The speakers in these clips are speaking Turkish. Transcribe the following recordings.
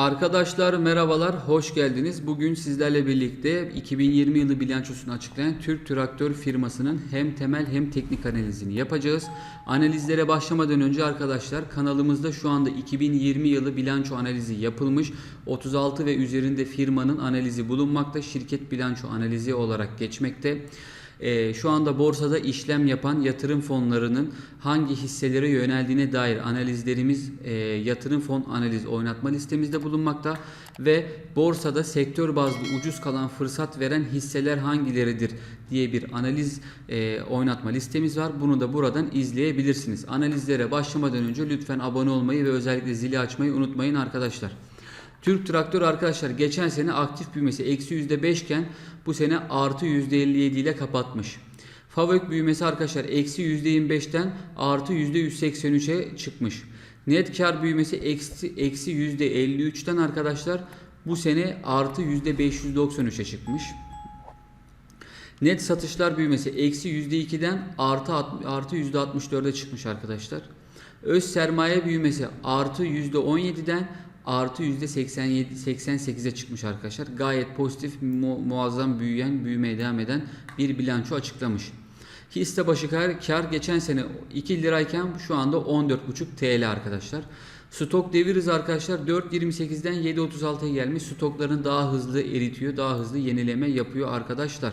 Arkadaşlar merhabalar, hoş geldiniz. Bugün sizlerle birlikte 2020 yılı bilançosunu açıklayan Türk Traktör firmasının hem temel hem teknik analizini yapacağız. Analizlere başlamadan önce arkadaşlar kanalımızda şu anda 2020 yılı bilanço analizi yapılmış. 36 ve üzerinde firmanın analizi bulunmakta. Şirket bilanço analizi olarak geçmekte. Ee, şu anda borsada işlem yapan yatırım fonlarının hangi hisselere yöneldiğine dair analizlerimiz e, yatırım fon analiz oynatma listemizde bulunmakta ve borsada sektör bazlı ucuz kalan fırsat veren hisseler hangileridir diye bir analiz e, oynatma listemiz var. Bunu da buradan izleyebilirsiniz. Analizlere başlamadan önce lütfen abone olmayı ve özellikle zili açmayı unutmayın arkadaşlar. Türk Traktör arkadaşlar geçen sene aktif büyümesi eksi %5 iken bu sene artı %57 ile kapatmış. Favök büyümesi arkadaşlar eksi %25'ten artı %183'e çıkmış. Net kar büyümesi eksi, eksi %53'ten arkadaşlar bu sene artı %593'e çıkmış. Net satışlar büyümesi eksi %2'den artı, artı %64'e çıkmış arkadaşlar. Öz sermaye büyümesi artı %17'den artı %87 88'e çıkmış arkadaşlar. Gayet pozitif, mu- muazzam büyüyen, büyümeye devam eden bir bilanço açıklamış. Hisse başı kar, kar geçen sene 2 lirayken şu anda 14,5 TL arkadaşlar. Stok devir hızı arkadaşlar 4.28'den 7.36'ya gelmiş. Stoklarını daha hızlı eritiyor, daha hızlı yenileme yapıyor arkadaşlar.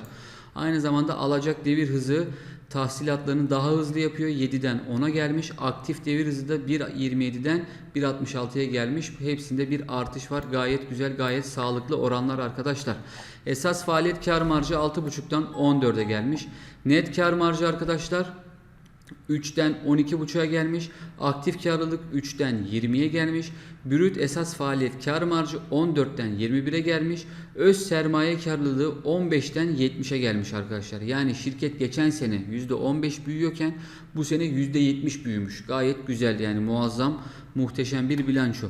Aynı zamanda alacak devir hızı tahsilatlarını daha hızlı yapıyor. 7'den 10'a gelmiş. Aktif devir hızı da 1.27'den 1.66'ya gelmiş. Hepsinde bir artış var. Gayet güzel, gayet sağlıklı oranlar arkadaşlar. Esas faaliyet kar marjı 6.5'tan 14'e gelmiş. Net kar marjı arkadaşlar 3'ten 12.5'a gelmiş. Aktif karlılık 3'ten 20'ye gelmiş. Brüt esas faaliyet kar marjı 14'ten 21'e gelmiş. Öz sermaye karlılığı 15'ten 70'e gelmiş arkadaşlar. Yani şirket geçen sene %15 büyüyorken bu sene %70 büyümüş. Gayet güzel yani muazzam, muhteşem bir bilanço.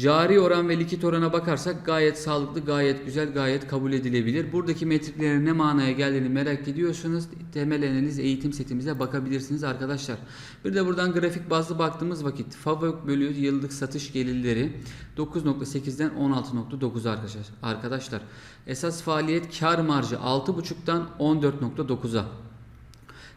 Cari oran ve likit orana bakarsak gayet sağlıklı, gayet güzel, gayet kabul edilebilir. Buradaki metriklerin ne manaya geldiğini merak ediyorsanız temel analiz eğitim setimize bakabilirsiniz arkadaşlar. Bir de buradan grafik bazlı baktığımız vakit FAVÖK bölü yıllık satış gelirleri 9.8'den 16.9 arkadaşlar. Esas faaliyet kar marjı 6.5'tan 14.9'a.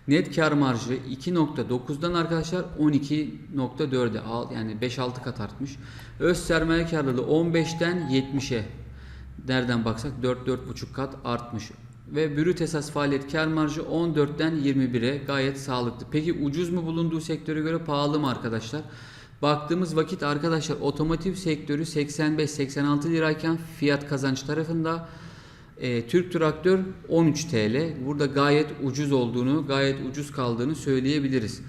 Net kar marjı 2.9'dan arkadaşlar 12.4'e al- yani 5-6 kat artmış. Öz sermaye karlılığı 15'ten 70'e nereden baksak 4-4.5 kat artmış. Ve brüt esas faaliyet kar marjı 14'ten 21'e gayet sağlıklı. Peki ucuz mu bulunduğu sektöre göre pahalı mı arkadaşlar? Baktığımız vakit arkadaşlar otomotiv sektörü 85-86 lirayken fiyat kazanç tarafında e, Türk Traktör 13 TL. Burada gayet ucuz olduğunu, gayet ucuz kaldığını söyleyebiliriz.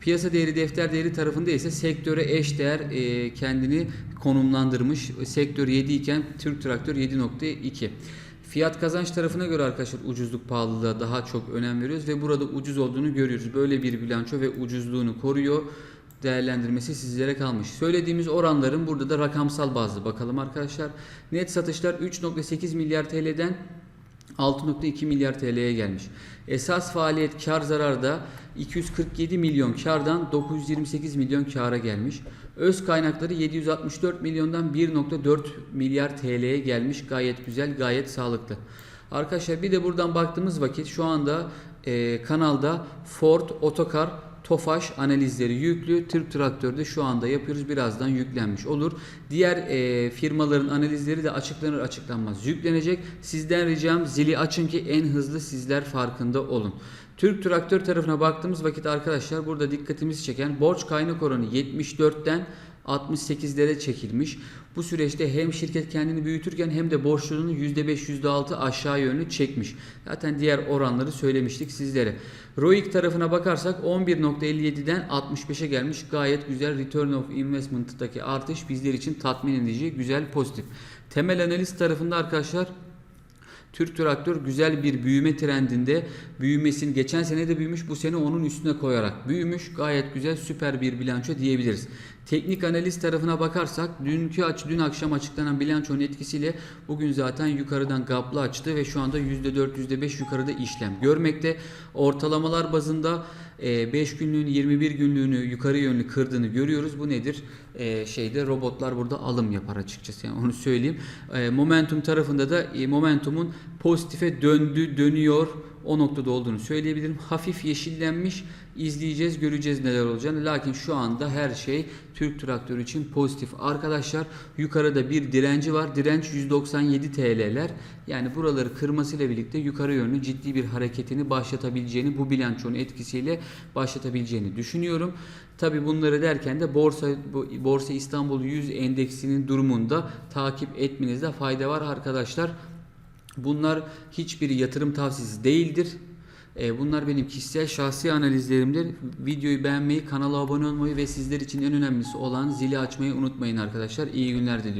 Piyasa değeri defter değeri tarafında ise sektöre eş değer e, kendini konumlandırmış. Sektör 7 iken Türk Traktör 7.2. Fiyat kazanç tarafına göre arkadaşlar ucuzluk pahalılığa daha çok önem veriyoruz ve burada ucuz olduğunu görüyoruz. Böyle bir bilanço ve ucuzluğunu koruyor değerlendirmesi sizlere kalmış. Söylediğimiz oranların burada da rakamsal bazlı bakalım arkadaşlar. Net satışlar 3.8 milyar TL'den 6.2 milyar TL'ye gelmiş. Esas faaliyet kar zararda 247 milyon kardan 928 milyon kara gelmiş. Öz kaynakları 764 milyondan 1.4 milyar TL'ye gelmiş. Gayet güzel, gayet sağlıklı. Arkadaşlar bir de buradan baktığımız vakit şu anda e, kanalda Ford, Otokar, Tofaş analizleri yüklü. Türk Traktör'de şu anda yapıyoruz. Birazdan yüklenmiş olur. Diğer e, firmaların analizleri de açıklanır açıklanmaz yüklenecek. Sizden ricam zili açın ki en hızlı sizler farkında olun. Türk Traktör tarafına baktığımız vakit arkadaşlar burada dikkatimizi çeken borç kaynak oranı 74'ten 68'lere çekilmiş. Bu süreçte hem şirket kendini büyütürken hem de borçluluğunu %5 %6 aşağı yönlü çekmiş. Zaten diğer oranları söylemiştik sizlere. ROIC tarafına bakarsak 11.57'den 65'e gelmiş. Gayet güzel return of investment'taki artış bizler için tatmin edici, güzel, pozitif. Temel analiz tarafında arkadaşlar Türk Traktör güzel bir büyüme trendinde. Büyümesini geçen sene de büyümüş. Bu sene onun üstüne koyarak büyümüş. Gayet güzel süper bir bilanço diyebiliriz. Teknik analiz tarafına bakarsak dünkü aç dün akşam açıklanan bilançonun etkisiyle bugün zaten yukarıdan gaplı açtı ve şu anda %4 %5 yukarıda işlem görmekte. Ortalamalar bazında 5 günlüğün 21 günlüğünü yukarı yönlü kırdığını görüyoruz. Bu nedir? E, şeyde robotlar burada alım yapar açıkçası. Yani onu söyleyeyim. E, momentum tarafında da e, momentumun pozitife döndü, dönüyor o noktada olduğunu söyleyebilirim. Hafif yeşillenmiş. İzleyeceğiz, göreceğiz neler olacağını. Lakin şu anda her şey Türk Traktörü için pozitif. Arkadaşlar yukarıda bir direnci var. Direnç 197 TL'ler. Yani buraları kırmasıyla birlikte yukarı yönlü ciddi bir hareketini başlatabileceğini, bu bilançonun etkisiyle başlatabileceğini düşünüyorum. Tabi bunları derken de borsa Borsa İstanbul 100 endeksinin durumunda takip etmenizde fayda var arkadaşlar. Bunlar hiçbir yatırım tavsiyesi değildir. E, Bunlar benim kişisel şahsi analizlerimdir. Videoyu beğenmeyi, kanala abone olmayı ve sizler için en önemlisi olan zili açmayı unutmayın arkadaşlar. İyi günler diliyorum.